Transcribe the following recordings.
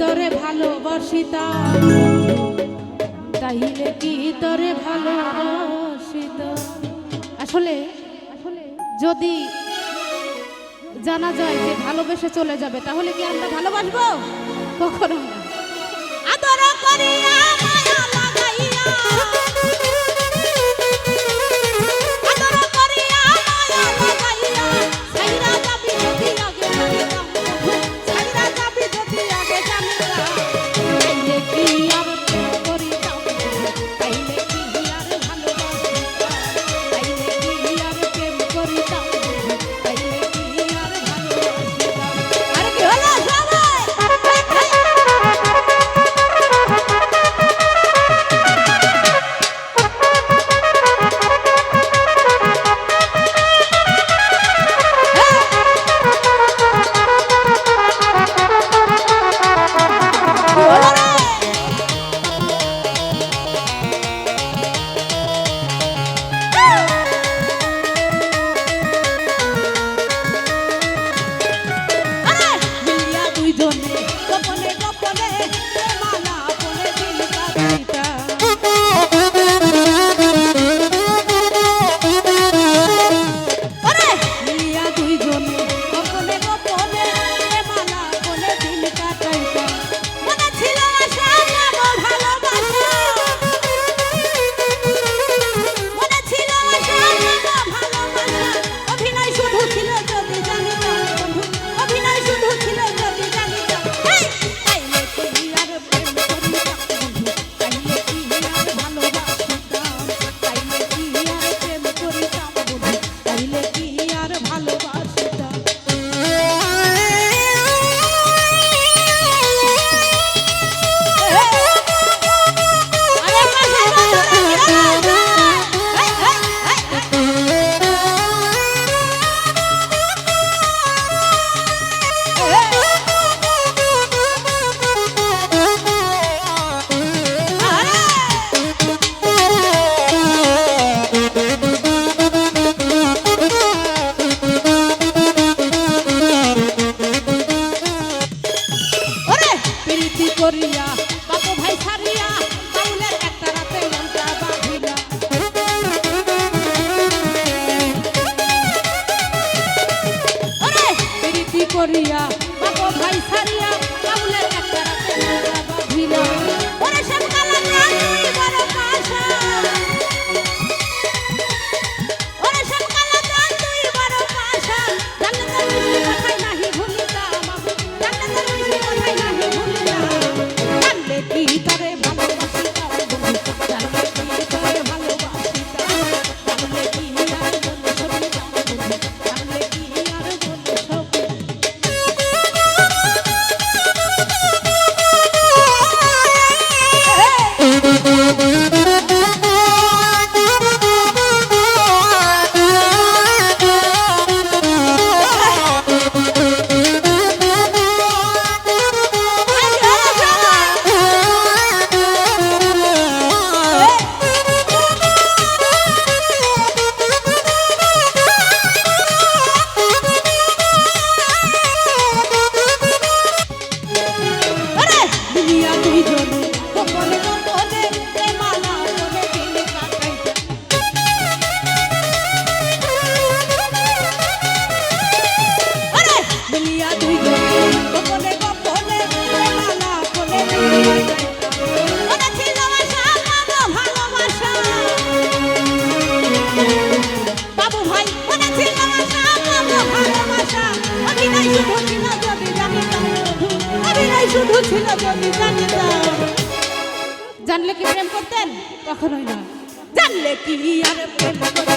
তরে ভালোবাসিত তাহলে কি তরে ভালোবাসিত আসলে, যদি জানা যায় যে ভালোবেসে চলে যাবে, তাহলে কি আমরা ভালোবাসবো? কখনো না। আদর করিয়া দিয়া তুই গোপনে গোপনে মালা কোলে বাবু ভাই মনে ছিল ভালোবাসা অভিনয় জানলে কি প্রেম করতেন? কখনোই না। জানলে কি আর প্রেম করতেন?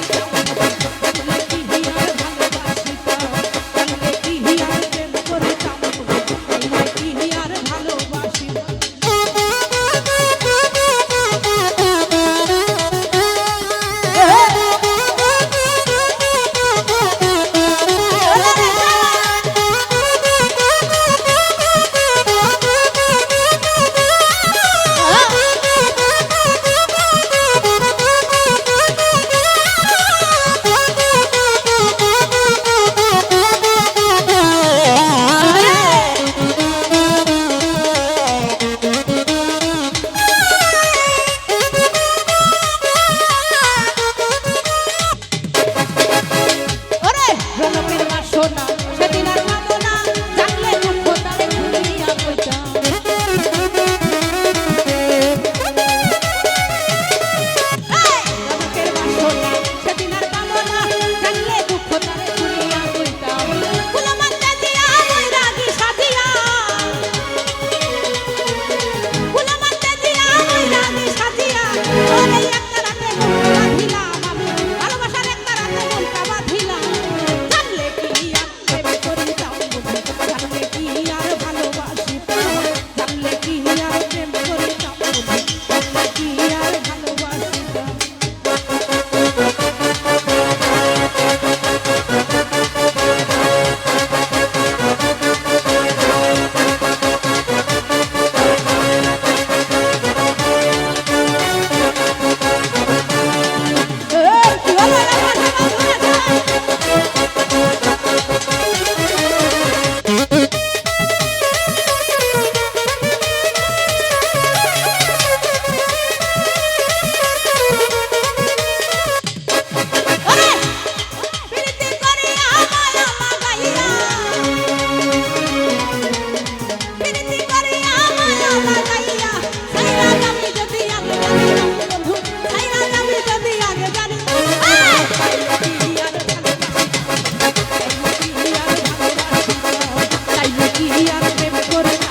আর প্রেম করে